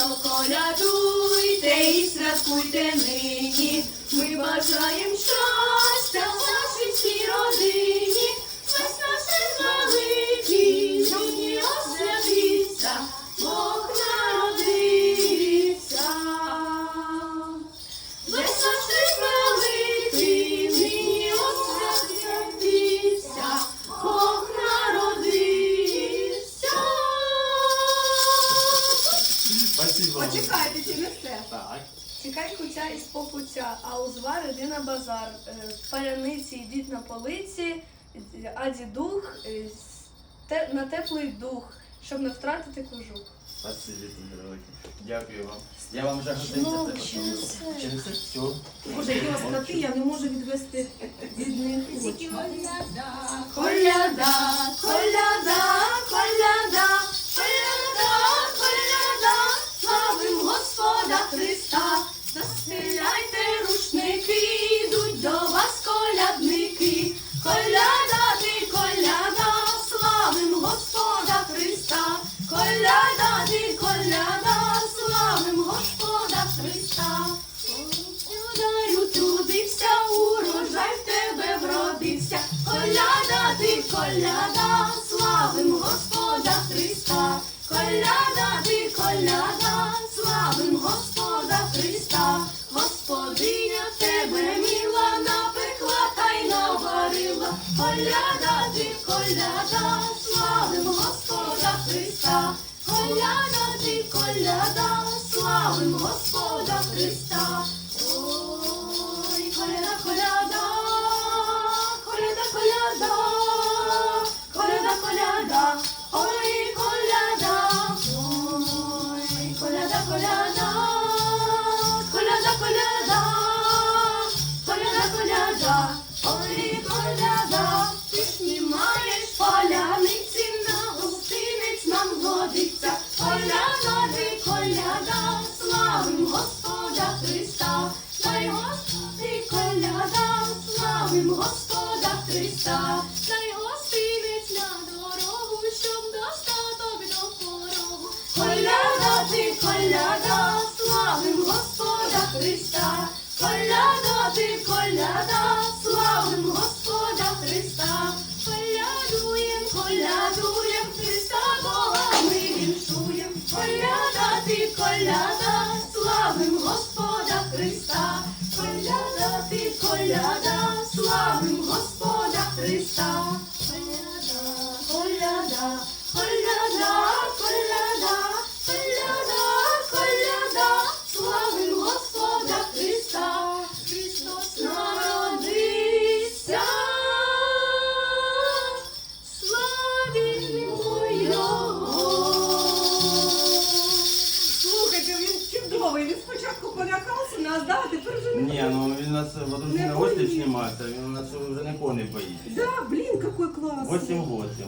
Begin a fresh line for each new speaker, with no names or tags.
Гарно колядуйте і святкуйте нині. Ми бажаємо, щастя
Так.
Тікай куця із покуття, а узвар іди на базар. Е, Паляниці йдіть на полиці, а дідух е, те- на теплий дух, щоб не втратити кожух.
Тобі велике. Дякую вам. Я вам вже
Ну,
гостинця
ще не все.
Ще не все? Все.
Боже, які у вас коти, я не можу відвести від них очі.
Коляда, коляда, Коляда, ти коляда, славим Господа Христа. Господиня тебе мила, напекла та й наварила. Коляда, ти коляда, славим Господа Христа. Коляда, ти коляда, славим Господа Христа. Ой, коляда, коляда, коляда, коляда, коляда, коляда, ой, Господа Христа. Дай Господи, коляда, славим Господа Христа. Дай гостинець на дорогу, щоб достаток до порогу. Коляда, ти коляда, славим Господа Христа. Коляда, ти коляда, славим Господа Христа. Колядуєм, колядуєм, Христа Бога ми віншуєм. Коляда, ти коляда, славим Господа Христа. Коляда, ти коляда, славим Господа Христа. Коляда, коляда,
нас
водружина одну знімається, він у нас вже нікого не боїться.
Да, блін, який клас.
Восім гостів.